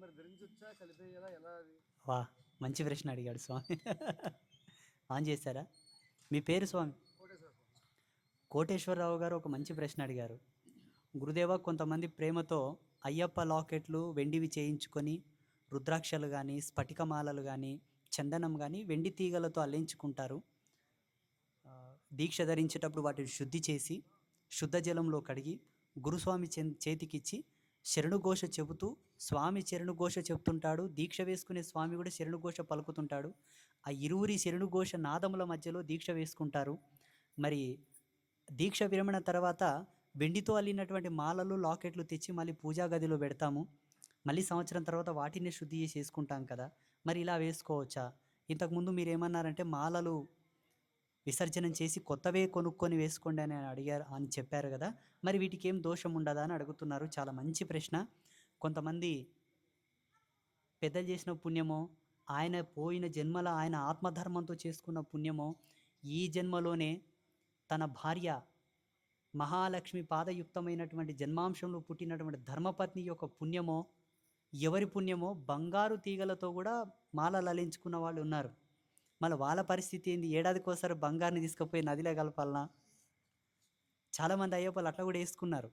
మరి ధరించొచ్చా కలిపేయాలా? ఎలా అది? వా మంచి ప్రశ్న అడిగాడు స్వామి. ఆన్ చేశారా? మీ పేరు స్వామి? కోటేశ్వర స్వామి. కోటేశ్వరరావు గారు ఒక మంచి ప్రశ్న అడిగారు. గురుదేవ కొంతమంది ప్రేమతో అయ్యప్ప లాకెట్లు వెండివి చేయించుకొని రుద్రాక్షలు కానీ స్ఫటికమాలలు కానీ చందనం కానీ వెండి తీగలతో అల్లించుకుంటారు. దీక్ష ధరించేటప్పుడు వాటిని శుద్ధి చేసి శుద్ధ జలంలో కడిగి గురుస్వామి చేతికిచ్చి శరణుఘోష చెబుతూ స్వామి శరణుఘోష చెబుతుంటాడు. దీక్ష వేసుకునే స్వామి కూడా శరణుఘోష పలుకుతుంటాడు. ఆ ఇరువురి శరణుఘోష నాదముల మధ్యలో దీక్ష వేసుకుంటారు. మరి దీక్ష విరమణ తర్వాత వెండితో అల్లినటువంటి మాలలు లాకెట్లు తెచ్చి మళ్ళీ పూజా గదిలో పెడతాము. మళ్ళీ సంవత్సరం తర్వాత వాటిని శుద్ధి చేసి వేసుకుంటాం కదా. మరి ఇలా వేసుకోవచ్చా? ఇంతకుముందు మీరు ఏమన్నారంటే మాలలు విసర్జనం చేసి కొత్తవే కొనుక్కొని వేసుకోండి అని అడిగారు అని చెప్పారు కదా. మరి వీటికి ఏం దోషం ఉండదా అని అడుగుతున్నారు. చాలా మంచి ప్రశ్న. కొంతమంది పెద్దలు చేసిన పుణ్యమో ఆయన పోయిన జన్మల ఆయన ఆత్మధర్మంతో చేసుకున్న పుణ్యమో ఈ జన్మలోనే తన భార్య మహాలక్ష్మి పాదయుక్తమైనటువంటి జన్మాంశంలో పుట్టినటువంటి ధర్మపత్ని యొక్క పుణ్యమో ఎవరి పుణ్యమో బంగారు తీగలతో కూడా మాల లలించుకున్న వాళ్ళు ఉన్నారు. మళ్ళీ వాళ్ళ పరిస్థితి ఏంది? ఏడాదికోసారి బంగారుని తీసుకుపోయి నదిలో కలపాలనా? చాలామంది అయ్యప్పలు అట్లా కూడా వేసుకున్నారు.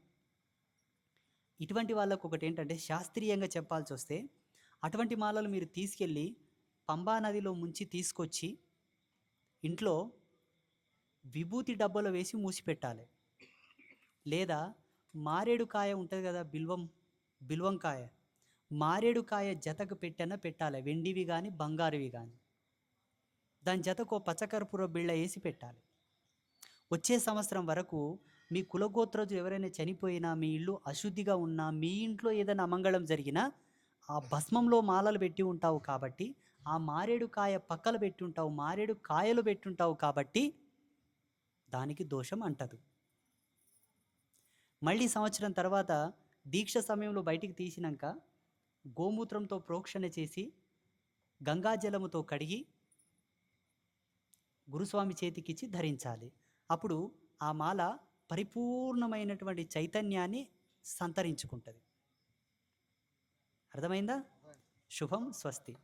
ఇటువంటి వాళ్ళకు ఒకటి ఏంటంటే శాస్త్రీయంగా చెప్పాల్సి వస్తే అటువంటి మాలలు మీరు తీసుకెళ్ళి పంబా నదిలో ముంచి తీసుకొచ్చి ఇంట్లో విభూతి డబ్బాలో వేసి మూసిపెట్టాలి. లేదా మారేడు కాయ ఉంటుంది కదా బిల్వం బిల్వం కాయ మారేడు కాయ జతకు పెట్టన పెట్టాలి. వెండివి కానీ బంగారువి కానీ దాని జతకు పచ్చకర్పూర బిళ్ళ వేసి పెట్టాలి. వచ్చే సంవత్సరం వరకు మీ కులగోత్రజు ఎవరైనా చనిపోయినా మీ ఇల్లు అశుద్ధిగా ఉన్నా మీ ఇంట్లో ఏదైనా అమంగళం జరిగినా ఆ భస్మంలో మాలలు పెట్టి ఉంటావు కాబట్టి ఆ మారేడు కాయ పక్కల పెట్టి ఉంటావు మారేడు కాయలు పెట్టుంటావు కాబట్టి దానికి దోషం అంటదు. మళ్ళీ సంవత్సరం తర్వాత దీక్ష సమయంలో బయటికి తీసినాక గోమూత్రంతో ప్రోక్షణ చేసి గంగాజలముతో కడిగి గురుస్వామి చేతికిచ్చి ధరించాలి. అప్పుడు ఆ మాల పరిపూర్ణమైనటువంటి చైతన్యాన్ని సంతరించుకుంటుంది. అర్థమైందా? శుభం స్వస్తి.